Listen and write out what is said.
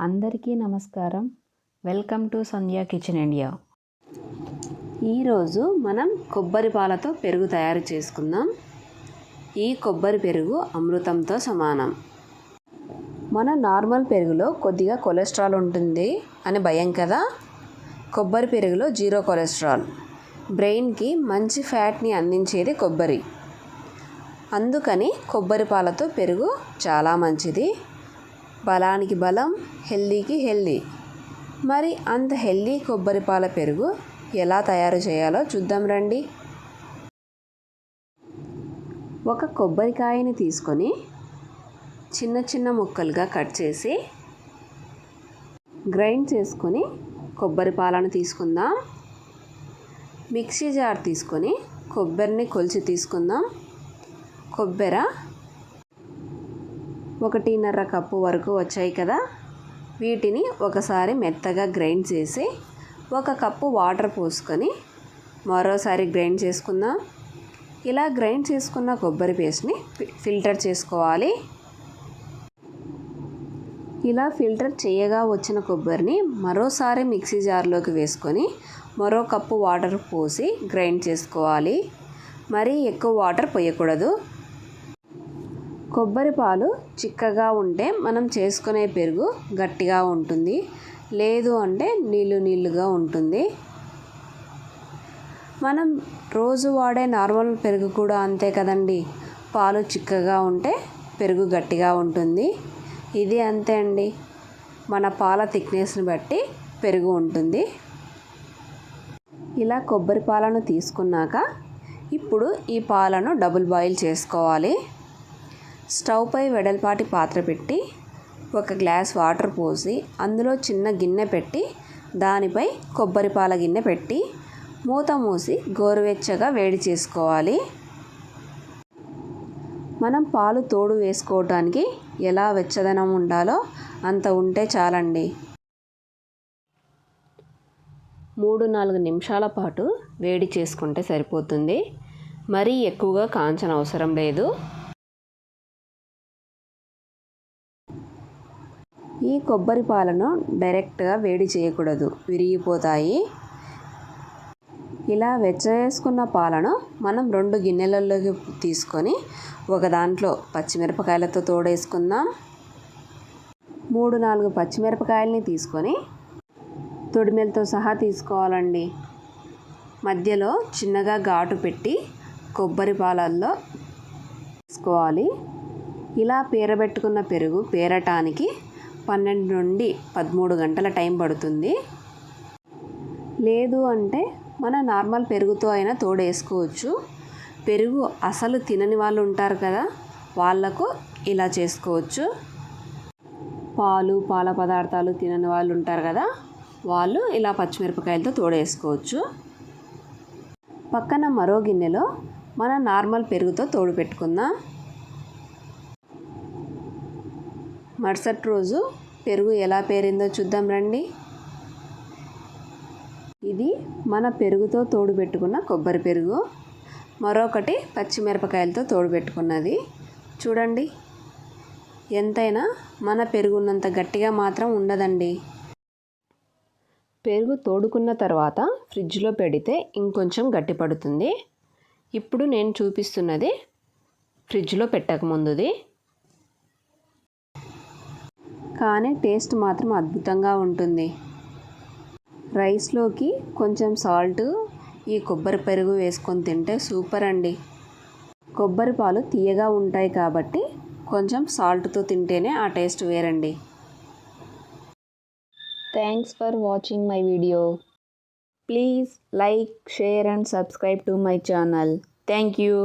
అందరికీ నమస్కారం. Welcome to Sandhya kitchen India. ఈరోజు మనం కొబ్బరి పాలతో పెరుగు తయారు చేసుకుందాం. ఈ కొబ్బరి పెరుగు అమృతంతో సమానం. మన నార్మల్ పెరుగులో కొద్దిగా కొలెస్ట్రాల్ ఉంటుంది అని భయం కదా? కొబ్బరి పెరుగులో జీరో కొలెస్ట్రాల్. బ్రెయిన్కి మంచి ఫ్యాట్ని అందించేది కొబ్బరి. అందుకని కొబ్బరి పాలతో పెరుగు చాలా మంచిది. బలానికి బలం హెల్దీకి హెల్దీ. మరి అంత హెల్దీ కొబ్బరి పాల పెరుగు ఎలా తయారు చేయాలో చూద్దాం రండి. ఒక కొబ్బరికాయని తీసుకొని చిన్న చిన్న ముక్కలుగా కట్ చేసి గ్రైండ్ చేసుకొని కొబ్బరి పాలను తీసుకుందాం. మిక్సీ జార్ తీసుకొని కొబ్బరిని కొలిచి తీసుకుందాం. కొబ్బరి ఒకటిన్నర కప్పు వరకు వచ్చాయి కదా. వీటిని ఒకసారి మెత్తగా గ్రైండ్ చేసి ఒక కప్పు వాటర్ పోసుకొని మరోసారి గ్రైండ్ చేసుకుందాం. ఇలా గ్రైండ్ చేసుకున్న కొబ్బరి పేస్ట్ని ఫిల్టర్ చేసుకోవాలి. ఇలా ఫిల్టర్ చేయగా వచ్చిన కొబ్బరిని మరోసారి మిక్సీ జార్లోకి వేసుకొని మరో కప్పు వాటర్ పోసి గ్రైండ్ చేసుకోవాలి. మరీ ఎక్కువ వాటర్ పోయకూడదు. కొబ్బరి పాలు చిక్కగా ఉంటే మనం చేసుకునే పెరుగు గట్టిగా ఉంటుంది. లేదు అంటే నీళ్ళు నీళ్ళుగా ఉంటుంది. మనం రోజు వాడే నార్మల్ పెరుగు కూడా అంతే కదండి. పాలు చిక్కగా ఉంటే పెరుగు గట్టిగా ఉంటుంది. ఇది అంతే అండి. మన పాల థిక్నెస్ని బట్టి పెరుగు ఉంటుంది. ఇలా కొబ్బరి పాలను తీసుకున్నాక ఇప్పుడు ఈ పాలను డబుల్ బాయిల్ చేసుకోవాలి. స్టవ్ పై వెడల్పాటి పాత్ర పెట్టి ఒక గ్లాస్ వాటర్ పోసి అందులో చిన్న గిన్నె పెట్టి దానిపై కొబ్బరి పాల గిన్నె పెట్టి మూత మూసి గోరువెచ్చగా వేడి చేసుకోవాలి. మనం పాలు తోడు వేసుకోవటానికి ఎలా వెచ్చదనం ఉండాలో అంత ఉంటే చాలండి. మూడు నాలుగు నిమిషాల పాటు వేడి చేసుకుంటే సరిపోతుంది. మరీ ఎక్కువగా కాంచన అవసరం లేదు. ఈ కొబ్బరి పాలను డైరెక్ట్గా వేడి చేయకూడదు. విరిగిపోతాయి. ఇలా వెచ్చవేసుకున్న పాలను మనం రెండు గిన్నెలలోకి తీసుకొని ఒక దాంట్లో పచ్చిమిరపకాయలతో తోడేసుకుందాం. మూడు నాలుగు పచ్చిమిరపకాయలని తీసుకొని తొడిమెలతో సహా తీసుకోవాలండి. మధ్యలో చిన్నగా ఘాటు పెట్టి కొబ్బరి పాలల్లో తీసుకోవాలి ఇలా పేరబెట్టుకున్న పెరుగు పేరటానికి పన్నెండు నుండి పదమూడు గంటల టైం పడుతుంది. లేదు అంటే మన నార్మల్ పెరుగుతో అయినా తోడేసుకోవచ్చు. పెరుగు అసలు తినని వాళ్ళు ఉంటారు కదా వాళ్ళకు ఇలా చేసుకోవచ్చు. పాలు పాల పదార్థాలు తినని వాళ్ళు ఉంటారు కదా వాళ్ళు ఇలా పచ్చిమిరపకాయలతో తోడేసుకోవచ్చు. పక్కన మరో గిన్నెలో మన నార్మల్ పెరుగుతో తోడు పెట్టుకుందాం. మరుసటి రోజు పెరుగు ఎలా పేరిందో చూద్దాం రండి. ఇది మన పెరుగుతో తోడు పెట్టుకున్న కొబ్బరి పెరుగు. మరొకటి పచ్చిమిరపకాయలతో తోడు పెట్టుకున్నది. చూడండి ఎంతైనా మన పెరుగున్నంత గట్టిగా మాత్రం ఉండదండి. పెరుగు తోడుకున్న తర్వాత ఫ్రిడ్జ్లో పెడితే ఇంకొంచెం గట్టి పడుతుంది. ఇప్పుడు నేను చూపిస్తున్నది ఫ్రిడ్జ్లో పెట్టకముందుది. కానీ టేస్ట్ మాత్రం అద్భుతంగా ఉంటుంది. రైస్లోకి కొంచెం సాల్ట్ ఈ కొబ్బరి పెరుగు వేసుకొని తింటే సూపర్ అండి. కొబ్బరి పాలు తీయగా ఉంటాయి కాబట్టి కొంచెం సాల్ట్తో తింటేనే ఆ టేస్ట్ వేరండి. Thanks for watching my video please like share and subscribe to my channel thank you